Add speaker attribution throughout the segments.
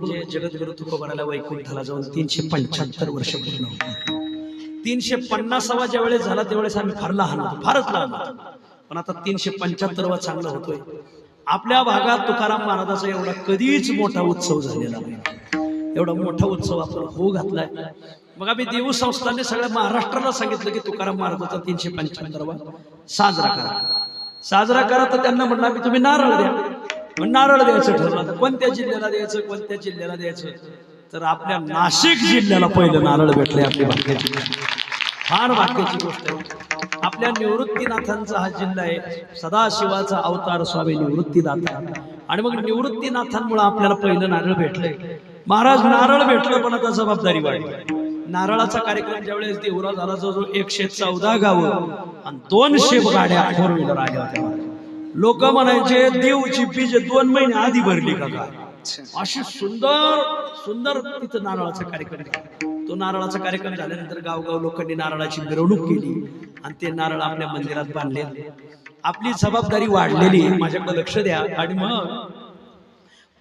Speaker 1: म्हणजे जगद्गुरु तुकोबाराला वैकुंठाला जाऊन तीनशे पंच्याहत्तर वर्ष पूर्ण होती तीनशे पन्नासावा ज्या वेळेस झाला त्यावेळेस आम्ही फार लहान होतो फारच लहान होतो. पण आता तीनशे पंच्याहत्तरवा चांगला होतोय. आपल्या भागात तुकाराम महाराजाचा एवढा कधीच मोठा उत्सव झालेला नाही. एवढा मोठा उत्सव आपण होऊ घातलाय. मग आम्ही देऊ संस्थांनी सगळ्या महाराष्ट्राला सांगितलं की तुकाराम महाराजाचा तीनशे पंच्याहत्तरवा साजरा करा. साजरा करा तर त्यांना म्हटलं आम्ही तुम्ही नारळ द्या. नारळ द्यायचं ठरलं. आता कोणत्या जिल्ह्याला द्यायचं कोणत्या जिल्ह्याला द्यायचं? तर आपल्या नाशिक जिल्ह्याला पहिलं नारळ भेटले आपल्या भाग्याची फार भाग्याची गोष्ट आहे. आपल्या निवृत्तीनाथांचा हा जिल्हा आहे. सदाशिवाचा अवतार स्वामी निवृत्तीनाथा. आणि मग निवृत्तीनाथांमुळे आपल्याला पहिलं नारळ भेटलंय. महाराज नारळ भेटलं पण आता जबाबदारी वाढली. नारळाचा कार्यक्रम ज्यावेळेस देवरा झाला जवळजवळ एकशे चौदा गावं आणि दोनशे गाड्या फोर व्हीलर आल्या होत्या. लोक म्हणायचे देवची बीज दोन महिने आधी भरली का काय? अशी सुंदर सुंदर तिथं नारळाचा कार्यक्रम. तो नारळाचा कार्यक्रम झाल्यानंतर गावगाव लोकांनी नारळाची मिरवणूक केली आणि ते नारळ आपल्या मंदिरात बांधले. आपली जबाबदारी वाढलेली. माझ्याकडे लक्ष द्या. आणि मग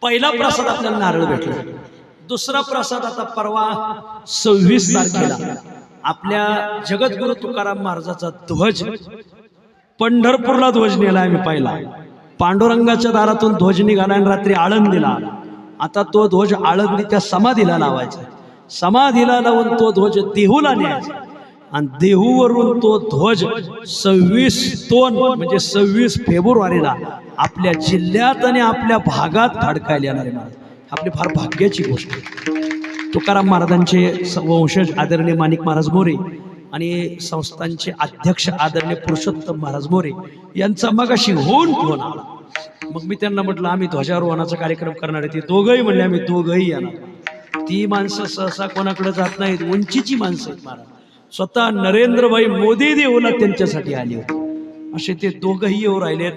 Speaker 1: पहिला प्रसाद आपल्याला नारळ भेटला. दुसरा प्रसाद आता परवा सव्वीस तारखेला. आपल्या जगद्गुरु तुकाराम महाराजाचा ध्वज. पंढरपूरला ध्वज नेला आम्ही पाहिला. पांडुरंगाच्या दारातून ध्वज निघाला आणि रात्री आळंदीला आला आता तो ध्वज आळंदीच्या समाधीला लावायचा. समाधीला लावून तो ध्वज देहूला न्यायचा. आणि देहूवरून तो ध्वज सव्वीस दोन म्हणजे सव्वीस फेब्रुवारीला आपल्या जिल्ह्यात आणि आपल्या भागात फडकायला येणार आहे महाराज आपली फार भाग्याची गोष्ट आहे. तुकाराम महाराजांचे स- वंशज आदरणीय माणिक महाराज मोरे आणि संस्थांचे अध्यक्ष आदरणीय पुरुषोत्तम महाराज मोरे यांचा मगाशी होऊन फोन आला. मग मी त्यांना म्हटलं आम्ही ध्वजारोहणाचा कार्यक्रम करणार आहे. ते दोघंही म्हणले आम्ही दोघंही येणार. ती माणसं सहसा कोणाकडे जात नाहीत उंचीची माणसं आहेत महाराज. स्वतः नरेंद्रभाई मोदी देऊला त्यांच्यासाठी आली होती. असे ते दोघंही येऊ राहिलेत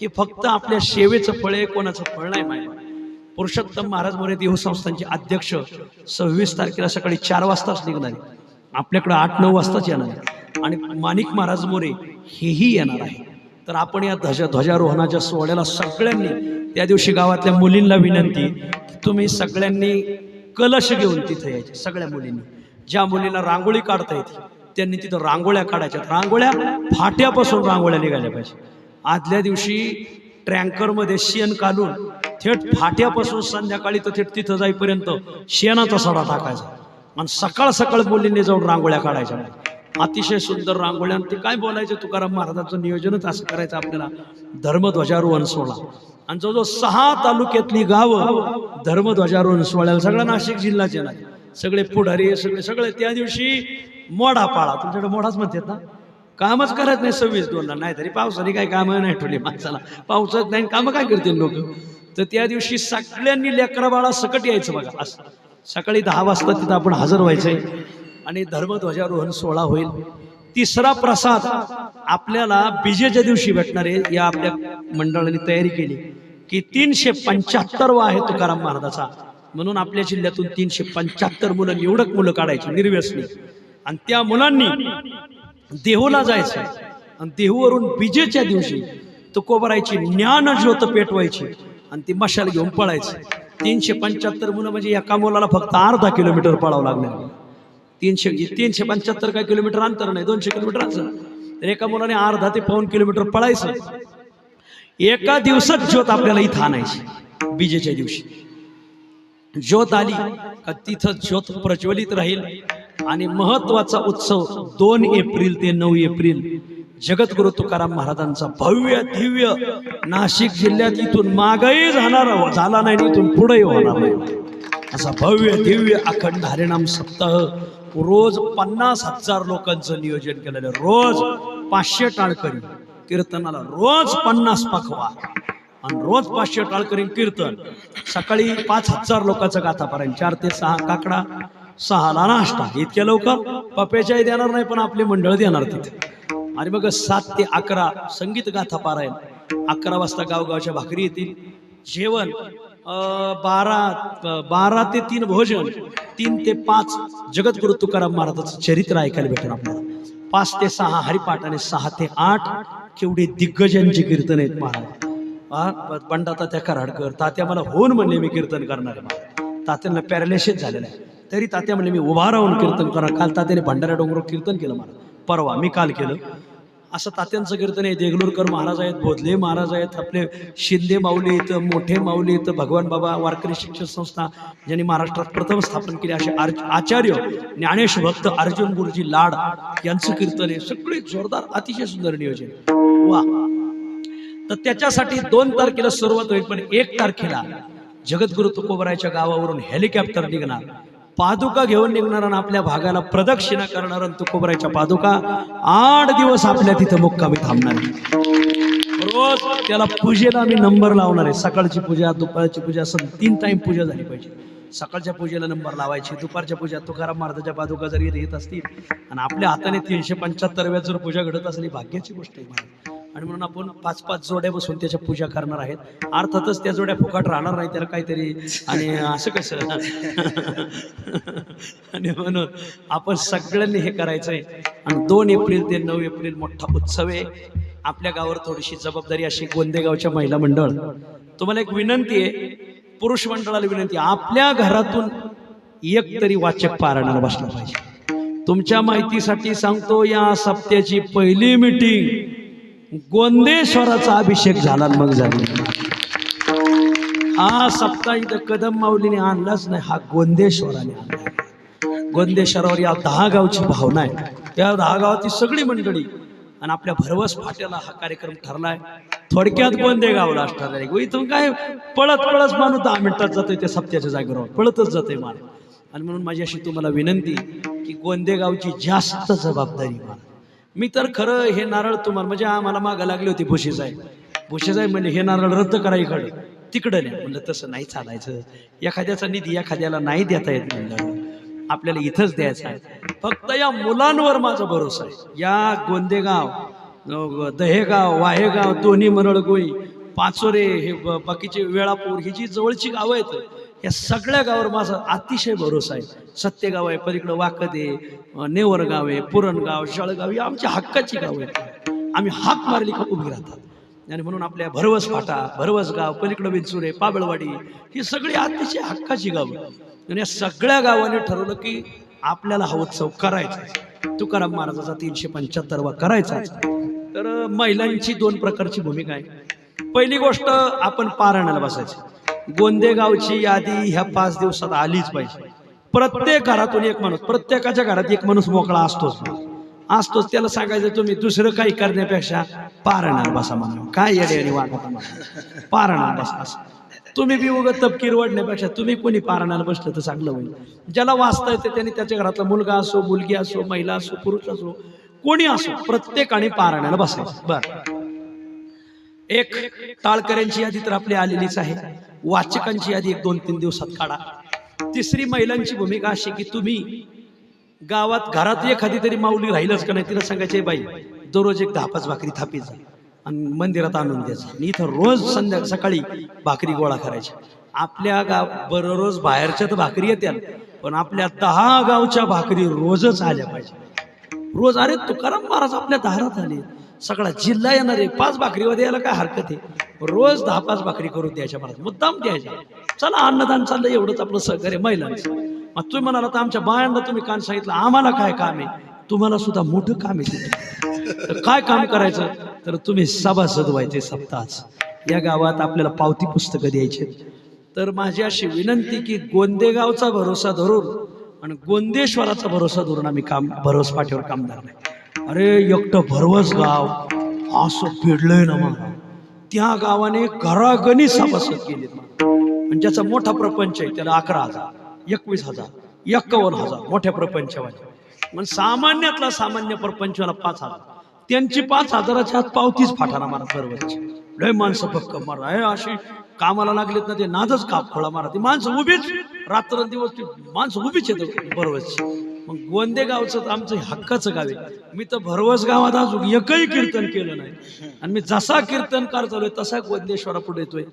Speaker 1: हे फक्त आपल्या सेवेचं फळ आहे कोणाचं फळ नाही माहिती. पुरुषोत्तम महाराज मोरे देव संस्थांचे अध्यक्ष सव्वीस तारखेला सकाळी चार वाजताच निघणार. आहे आपल्याकडं आठ नऊ वाजताच येणार आहे. आणि माणिक महाराज मोरे हेही येणार आहे. तर आपण या ध्वजा ध्वजारोहणाच्या सोहळ्याला सगळ्यांनी त्या दिवशी गावातल्या मुलींना विनंती की तुम्ही सगळ्यांनी कलश घेऊन तिथे यायचे सगळ्या मुलींनी. ज्या मुलींना रांगोळी काढता येते त्यांनी तिथं रांगोळ्या काढायच्या. रांगोळ्या फाट्यापासून रांगोळ्या निघाल्या पाहिजे. आदल्या दिवशी ट्रँकरमध्ये शेण काढून थेट फाट्यापासून संध्याकाळी तर थेट तिथं जाईपर्यंत शेणाचा सडा टाकायचा. आणि सकाळ सकाळ मुलींनी जाऊन रांगोळ्या काढायच्या. अतिशय सुंदर रांगोळ्या आणि ते काय बोलायचं तुकाराम महाराजांचं नियोजनच असं करायचं आपल्याला. धर्मध्वजारोहण सोहळा. आणि जवळजवळ सहा तालुक्यातली गावं धर्मध्वजारोहण सोहळ्याला सगळा नाशिक जिल्ह्याचे येणार. सगळे पुढारी सगळे सगळे त्या दिवशी मोडा पाळा. तुमच्याकडे मोडाच म्हणतात ना? कामच करत नाही सव्वीस दोनला. नाही तरी पावसाने काही कामं नाही ठेवली माणसाला. पावसात नाही कामं काय करतील लोक? तर त्या दिवशी सगळ्यांनी लेकरा बाळा सकट यायचं बघा. असं. सकाळी दहा वाजता तिथं आपण हजर व्हायचंय. आणि धर्मध्वजारोहण सोहळा होईल. तिसरा प्रसाद आपल्याला बीजेच्या दिवशी भेटणार आहे या आपल्या मंडळाने तयारी केली. की तीनशे पंच्याहत्तरवा आहे तुकाराम महाराजाचा. म्हणून आपल्या जिल्ह्यातून तीनशे पंच्याहत्तर मुलं निवडक मुलं काढायची निर्व्यसनी. आणि त्या मुलांनी देहूला जायचं आणि देहूवरून विजेच्या दिवशी तुकोबरायची ज्ञान ज्योत पेटवायची. आणि ती मशाल घेऊन पळायची तीनशे पंच्याहत्तर मुलं म्हणजे एका मुलाला फक्त अर्धा किलोमीटर पळावं लागणार. तीनशे तीनशे पंच्याहत्तर काय किलोमीटर अंतर नाही दोनशे किलोमीटर असं तर एका मुलाने अर्धा ते पाऊन किलोमीटर पळायचं. एका दिवसात ज्योत आपल्याला इथं आणायची विजेच्या दिवशी. ज्योत आली का तिथं ज्योत प्रज्वलित राहील. आणि महत्त्वाचा उत्सव दोन एप्रिल ते नऊ एप्रिल जगद्गुरु तुकाराम महाराजांचा भव्य दिव्य नाशिक जिल्ह्यात इथून मागही जाणार झाला नाही इथून पुढेही होणार नाही. असा भव्य दिव्य अखंड हरिणाम सप्ताह रोज पन्नास हजार लोकांचं नियोजन केलेलं रोज पाचशे टाळकरी कीर्तनाला रोज पन्नास पाखवा आणि रोज पाचशे टाळकरी कीर्तन. सकाळी पाच हजार लोकांचं गाथापर्यंत चार ते सहा काकडा सहाला नाश्ता. इतक्या लवकर पप्याच्याही देणार नाही पण आपली मंडळ देणार तिथे. आणि मग सात ते अकरा संगीत गाथा पारायण. अकरा वाजता गावगावच्या भाकरी येतील. जेवण बारा बारा ते तीन भोजन तीन ते पाच जगद्गुरु तुकाराम महाराजाचं चरित्र ऐकायला भेटेल आपल्याला. पाच ते सहा हरिपाठ आणि सहा ते आठ केवढे दिग्गजांची कीर्तन आहेत महाराज. हा बंडा तात्या कराडकर तात्या मला होऊन म्हणले मी कीर्तन करणार आहे महाराज. तात्यांना पॅरालिसिस झालेलं आहे. तरी तात्या म्हणले मी उभा राहून कीर्तन करा काल तात्याने भंडारा डोंगर कीर्तन केलं मला परवा मी काल केलं. असं तात्यांचं कीर्तन आहे. देगलूरकर महाराज आहेत बोधले महाराज आहेत आपले शिंदे माऊली इथं मोठे माऊली इथं भगवान बाबा वारकरी शिक्षण संस्था ज्यांनी महाराष्ट्रात प्रथम स्थापन केली. असे आर- आचार्य ज्ञानेश भक्त अर्जुन गुरुजी लाड यांचं कीर्तन आहे. सगळे जोरदार अतिशय सुंदर नियोजन. वा. तर त्याच्यासाठी दोन तारखेला सुरुवात होईल पण एक तारखेला जगद्गुरु तुकोबरायच्या गावावरून हेलिकॉप्टर निघणार. पादुका घेऊन निघणार आणि आपल्या भागाला प्रदक्षिणा करणार आणि तुकोबरायच्या पादुका आठ दिवस आपल्या तिथं मुक्कामी थांबणार रोज त्याला पूजेला आम्ही नंबर लावणार आहे. सकाळची पूजा दुपारची पूजा असं तीन टाइम पूजा झाली पाहिजे. सकाळच्या पूजेला नंबर लावायची दुपारच्या पूजा तुकाराम महाराजाच्या पादुका जरी येत असतील आणि आपल्या हाताने तीनशे पंच्याहत्तर जर पूजा घडत असली भाग्याची गोष्ट आहे. महाराज आणि म्हणून आपण पाच पाच जोड्या बसून त्याच्या पूजा करणार आहेत. अर्थातच त्या जोड्या फुकट राहणार नाही त्याला काहीतरी. आणि असं कसं? आणि म्हणून आपण सगळ्यांनी हे करायचं आहे आणि दोन एप्रिल ते नऊ एप्रिल मोठा उत्सव आहे. आपल्या गावावर थोडीशी जबाबदारी अशी गोंदेगावच्या महिला मंडळ. तुम्हाला एक विनंती आहे. पुरुष मंडळाला विनंती आहे, आपल्या घरातून एक तरी वाचक पारायणाला बसला पाहिजे. तुमच्या माहितीसाठी सांगतो या सप्त्याची पहिली मीटिंग गोंदेश्वराचा अभिषेक झाला मग झाली. हा सप्ताह इथं कदम माऊलीने आणलाच नाही हा गोंदेश्वराने आणला. गोंदेश्वरावर या दहा गावची भावना आहे. त्या दहा गावाची सगळी मंडळी आणि आपल्या भरवस फाट्याला हा कार्यक्रम ठरलाय. थोडक्यात गोंदे गावला ठरलाय इथून काय पळत पळत माणूस दहा मिनिटात जातोय त्या सप्त्याच्या जागेवर. पळतच जातोय मला आणि म्हणून माझी अशी तुम्हाला विनंती की गोंदेगावची जास्त जबाबदारी मला मी तर खरं हे नारळ तुम्हाला म्हणजे आम्हाला मागं लागली होती भुशीसाहेब. भुशीसाहेब म्हणजे हे नारळ रद्द करा इकडे. तिकडं नाही म्हणलं तसं नाही चालायचं. एखाद्याचा निधी एखाद्याला नाही देता येत म्हणलं. आपल्याला इथंच द्यायचं आहे. फक्त या मुलांवर माझा भरोसा आहे. या गोंदेगाव दहेगाव वाहेगाव दोन्ही मरळगोई पाचोरे हे बाकीचे वेळापूर ही जी जवळची गावं आहेत या सगळ्या गावावर माझा अतिशय भरोसा आहे. सत्यगाव आहे पलीकडं वाकदे नेवर नेवरगाव आहे पुरणगाव शळगाव ही आमची हक्काची गाव आहेत. आम्ही हाक मारली का उभी राहतात. आणि म्हणून आपल्या भरवस फाटा भरवस गाव पलीकडं विंचुरे पाबळवाडी ही सगळी अतिशय हक्काची गावं आणि या सगळ्या गावाने ठरवलं की आपल्याला हा उत्सव करायचा तुकाराम महाराजाचा तीनशे पंच्याहत्तरवा करायचा तर महिलांची दोन प्रकारची भूमिका आहे. पहिली गोष्ट आपण पारायणाला बसायची. गोंदेगावची यादी ह्या पाच दिवसात आलीच पाहिजे. प्रत्येक घरातून एक माणूस प्रत्येकाच्या घरात एक माणूस मोकळा असतोच. असतोच त्याला सांगायचं तुम्ही दुसरं काही करण्यापेक्षा पारणार बसा म्हणा काय येणे वागत पारणार बसा तुम्ही बी उगत तपकीर वाढण्यापेक्षा तुम्ही कोणी पारणाला बसलं तर चांगलं होईल. ज्याला वाचता येते त्याने त्याच्या घरातला मुलगा असो मुलगी असो महिला असो पुरुष असो कोणी असो प्रत्येकाने पारण्याला बसायचं. बरं. एक टाळकऱ्यांची यादी तर आपली आलेलीच आहे. वाचकांची यादी एक दोन तीन दिवसात काढा. तिसरी महिलांची भूमिका अशी की तुम्ही गावात घरात एखादी तरी माऊली राहीलच का नाही तिला सांगायचे बाई दररोज एक दहा पाच भाकरी थापी जा आणि मंदिरात आणून द्यायचं आणि इथं रोज संध्या सकाळी भाकरी गोळा करायची. आपल्या गाव बररोज बाहेरच्या तर भाकरी येत्या पण आपल्या दहा गावच्या भाकरी रोजच आल्या पाहिजे. रोज अरे तुकाराम महाराज आपल्या दारात आले. सगळा जिल्हा येणार आहे. पाच भाकरीवर द्यायला काय हरकत आहे? रोज दहा पाच भाकरी करून द्यायच्या मला. मुद्दाम द्यायच्या. चला अन्नदान चाललं एवढंच आपलं सहकार्य महिलांचं. मग तुम्ही म्हणाला तर आमच्या बायांना तुम्ही कान सांगितलं. आम्हाला काय काम आहे? तुम्हाला सुद्धा मोठं काम आहे तर काय काम करायचं? तर तुम्ही सभासद व्हायचे सप्ताह या गावात आपल्याला पावती पुस्तकं द्यायचे तर माझी अशी विनंती की गोंदेगावचा भरोसा धरून आणि गोंदेश्वराचा भरोसा धरून आम्ही काम भरोस पाठीवर कामदार नाही. अरे एकटं भरवस गाव. असं पिडलंय ना मग त्या गावाने घरागणी सभासद केले. आणि ज्याचा मोठा प्रपंच आहे त्याला अकरा हजार एकवीस हजार एक्कावन्न हजार मोठ्या प्रपंचवाले मग सामान्यातला सामान्य प्रपंचवाला पाच हजार. त्यांची पाच हजाराच्या आत पावतीच फाटाना मारा सर्वच लय माणसं फक्क मारा. हे अशी कामाला लागलेत ना ते नादच काप खोळा मारा. ती माणसं उभीच. रात्र दिवस ती माणसं उभीच येत बरोबरच मग गोंदे गावचं तर आमचं हक्काचं गाव आहे. मी तर भरवस गावात अजून एकही कीर्तन केलं नाही. आणि मी जसा कीर्तनकार चालू आहे तसा गोंदेश्वरापुढे येतोय.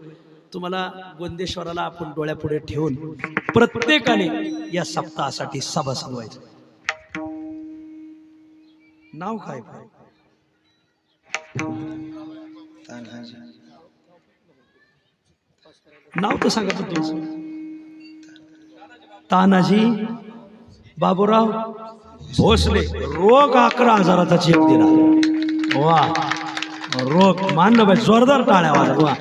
Speaker 1: तुम्हाला गोंदेश्वराला आपण डोळ्यापुढे ठेवून प्रत्येकाने या सप्ताहासाठी सभा सांगवायचं. नाव काय? नाव तर सांगायचं तुमचं. तानाजी बाबूराव भोसले रोग अकरा हजाराचा चेक दिला. वा रोग मानलं पाहिजे जोरदार टाळ्या वा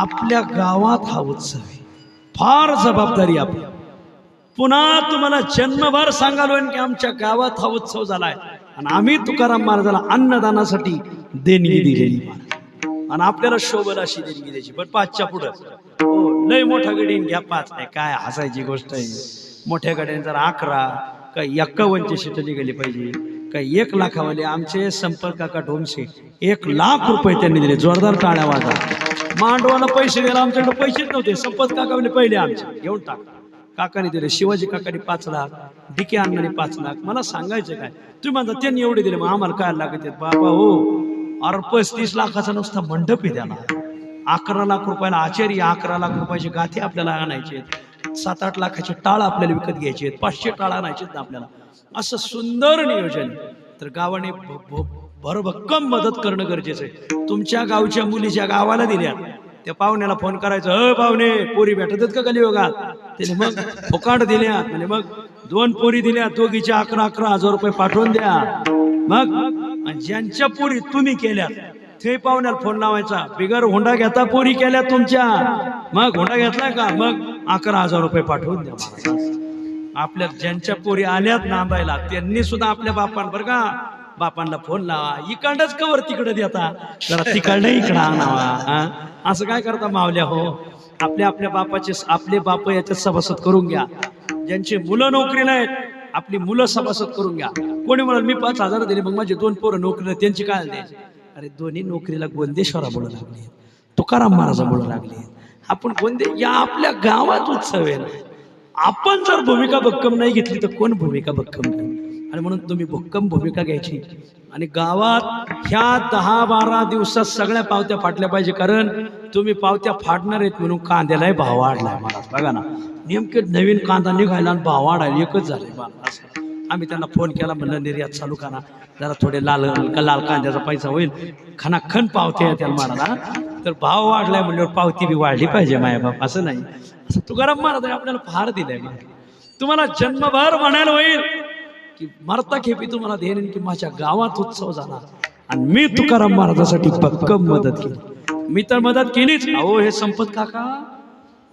Speaker 1: आपल्या गावात हा उत्सव आहे. फार जबाबदारी आपली. पुन्हा तुम्हाला जन्मभर सांगालो की आमच्या गावात हा उत्सव झालाय. आणि आम्ही तुकाराम महाराजाला अन्नदानासाठी देणगी दिलेली आणि आपल्याला शोभल अशी देणगी द्यायची. पण पाचच्या पुढं. हो, लय मोठा गडीन घ्या पाच नाही काय हसायची गोष्ट आहे. मोठ्या गाड्याने जर अकरा का एक्कावनची सीट निघाली पाहिजे काही एक लाखावाले आमचे संपर्क काका ढोमसे एक लाख रुपये त्यांनी दिले. जोरदार टाळ्या वाजा. मांडवाला पैसे द्यायला आमच्याकडे पैसेच नव्हते. संपत काका म्हणजे पहिले आमचे. घेऊन टाक. काकाने दिले शिवाजी काकाने पाच लाख डिके अण्णाने पाच लाख. मला सांगायचं काय? तुम्ही म्हणता त्यांनी एवढे दिले मग आम्हाला काय लागत बाबा हो. अरे पस्तीस लाखाचा नुसता मंडप आहे त्याला. अकरा लाख रुपयाला आचार्य अकरा लाख रुपयाची गाथे आपल्याला आणायचे आहेत. सात आठ लाखाचे टाळ आपल्याला विकत घ्यायचे आहेत. पाचशे टाळ आणायचे ना आपल्याला. असं सुंदर नियोजन. तर गावाने भरभक्कम मदत करणं गरजेचं आहे. तुमच्या गावच्या मुली ज्या गावाला दिल्या त्या पाहुण्याला फोन करायचं अ पाहुणे पोरी भेटतात का कलियोगात? त्याने मग फुकाट दिल्या. म्हणजे मग दोन पोरी दिल्या दोघीच्या अकरा अकरा हजार रुपये पाठवून द्या. मग आणि ज्यांच्या पोरी तुम्ही केल्या ते पाहुण्याला फोन लावायचा. बिगर हुंडा घेता पोरी केल्या तुमच्या. मग हुंडा घेतला का? मग अकरा हजार रुपये पाठवून द्या. आपल्या ज्यांच्या पोरी आल्यात नांदायला त्यांनी सुद्धा आपल्या बापान का बापांना फोन लावा. इकडच कवर तिकडे देता. जरा तिकडनं इकडं आणावा. हा? असं काय करता मावल्या हो? आपल्या आपल्या बापाचे आपले बाप याच्यात सभासद करून घ्या. ज्यांची मुलं नोकरीला आहेत आपली मुलं सभासद करून घ्या. कोणी म्हणाल मी पाच हजार दिले मग माझे दोन पोरं नोकरीला त्यांची काय द्यायची अरे दोन्ही नोकरीला गोंदेश्वरा बोलू लागले तुकाराम महाराजा बोलू लागले आपण गोंदे या आपल्या गावात उत्सव आहे ना. आपण जर भूमिका भक्कम नाही घेतली तर कोण भूमिका भक्कम नाही? आणि म्हणून तुम्ही भक्कम भूमिका घ्यायची. आणि गावात ह्या दहा बारा दिवसात सगळ्या पावत्या फाटल्या पाहिजे. कारण तुम्ही पावत्या फाडणार आहेत म्हणून कांद्यालाही भाव वाढलाय. महाराज बघा ना. नेमके नवीन कांदा निघायला आणि भाव वाढायला एकच झाले महाराज असं. आम्ही त्यांना फोन केला म्हणलं निर्यात चालू करा. जरा थोडे लाल लाल कांद्याचा पैसा होईल. खनाखन पावते त्याला महाराज तर भाव वाढलाय म्हणल्यावर पावती बी वाढली पाहिजे मायाबाप असं नाही. असं तुकाराम महाराज आपल्याला फार दिलंय तुम्हाला जन्मभर म्हणायला होईल की मरता खेपी तुम्हाला देईन की माझ्या गावात उत्सव झाला. आणि मी तुकाराम महाराजासाठी भक्कम मदत केली. मी तर मदत केलीच. अहो हे संपत काका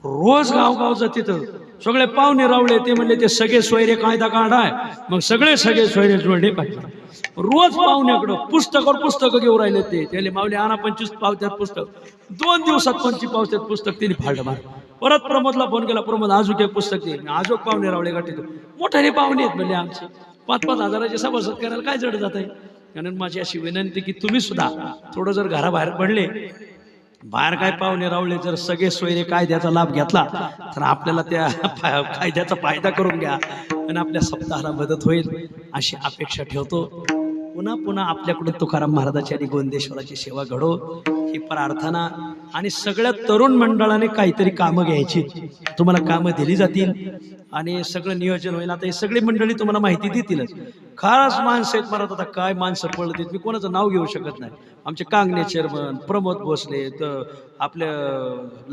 Speaker 1: रोज गावगाव जाते तिथं सगळे पाहुणे रावले ते म्हणले ते सगळे सोयरे कायदा काढाय मग सगळे सगळे सोयरे जोडले पाहिजे. रोज पाहुण्याकडं पुस्तकावर पुस्तकं घेऊन राहिले ते. त्याले मावले आणा पंचवीस पावत्यात पुस्तक. दोन दिवसात पंचवीस पावत्यात पुस्तक तिने फाडलं मार परत प्रमोदला फोन केला प्रमोद आजूक एक पुस्तक दे. आजोक पाहुणे रावले गाठी मोठ्याने पाहुणे आहेत म्हणजे आमचे. पाच पाच हजाराचे सभासद करायला काय जड जात आहे? कारण माझी अशी विनंती की तुम्ही सुद्धा थोडं जर घराबाहेर पडले बाहेर काय पाहुणे रावले जर सगळे सोयरे कायद्याचा लाभ घेतला तर आपल्याला त्या कायद्याचा फायदा करून घ्या. आणि आपल्या सप्ताहाला मदत होईल अशी अपेक्षा ठेवतो. पुन्हा पुन्हा आपल्याकडून तुकाराम महाराजाची आणि गोंदेश्वराची सेवा घडो ही प्रार्थना आणि सगळ्या तरुण मंडळाने काहीतरी कामं घ्यायची. तुम्हाला कामं दिली जातील आणि सगळं नियोजन होईल. आता ही सगळी मंडळी तुम्हाला माहिती देतीलच. खास माणसं आहेत मला आता काय माणसं पळत आहेत मी कोणाचं नाव घेऊ शकत नाही. आमचे कांगणे चेअरमन प्रमोद भोसले तर आपल्या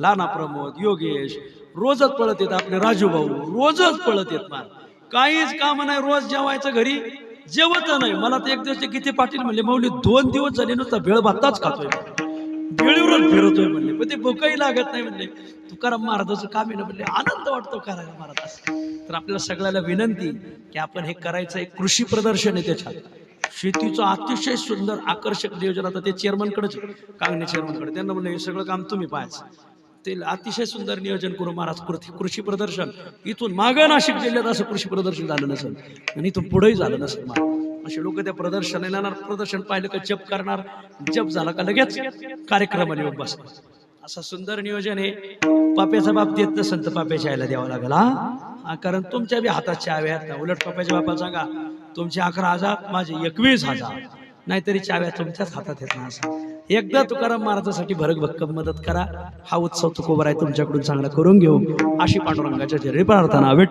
Speaker 1: लाना प्रमोद योगेश रोजच पळत येत आपले राजू भाऊ रोजच पळत येत मान काहीच काम नाही रोज जेवायचं घरी. जेवत नाही. मला तर एक दिवस ते गीते पाटील म्हणले माऊली दोन दिवस झाले नुसता भेळ भाताच खातोय. भेळीवरच फिरतोय म्हणले. पण ते भूकही लागत नाही म्हणले. तुकाराम महाराजाचं काम आहे ना म्हणले आनंद वाटतो करायला महाराज. तर आपल्याला सगळ्याला विनंती की आपण हे करायचं एक कृषी प्रदर्शन आहे त्याच्यात. शेतीचं अतिशय सुंदर आकर्षक नियोजन आता ते चेअरमनकडेच कांगणे चेअरमनकडे त्यांना म्हणलं हे सगळं काम तुम्ही पाहायचं. ते अतिशय सुंदर नियोजन करून महाराज कृती कृषी प्रदर्शन. इथून मागं नाशिक जिल्ह्यात असं कृषी प्रदर्शन झालं नसेल. आणि इथून पुढेही झालं नसेल महाराज असे लोक त्या प्रदर्शनाला येणार प्रदर्शन पाहिलं का जप करणार? जप झाला का लगेच कार्यक्रमाला येऊन बसणार. असं सुंदर नियोजन आहे पाप्याच्या बाबतीत देत नसेल पाप्याच्या आईला द्यावा लागेल हा? कारण तुमच्या बी हातात चाव्या आहेत ना. उलट पाप्याच्या बापाला सांगा तुमचे अकरा हजार माझे एकवीस हजार. नाहीतरी चाव्या तुमच्याच हातात येत ना असं. एकदा तुकाराम महाराजासाठी भरक भक्कम मदत करा. हा उत्सव तुकोबर आहे तुमच्याकडून चांगला करून घेऊ. अशी पांडुरंगाच्या जरी प्रार्थना.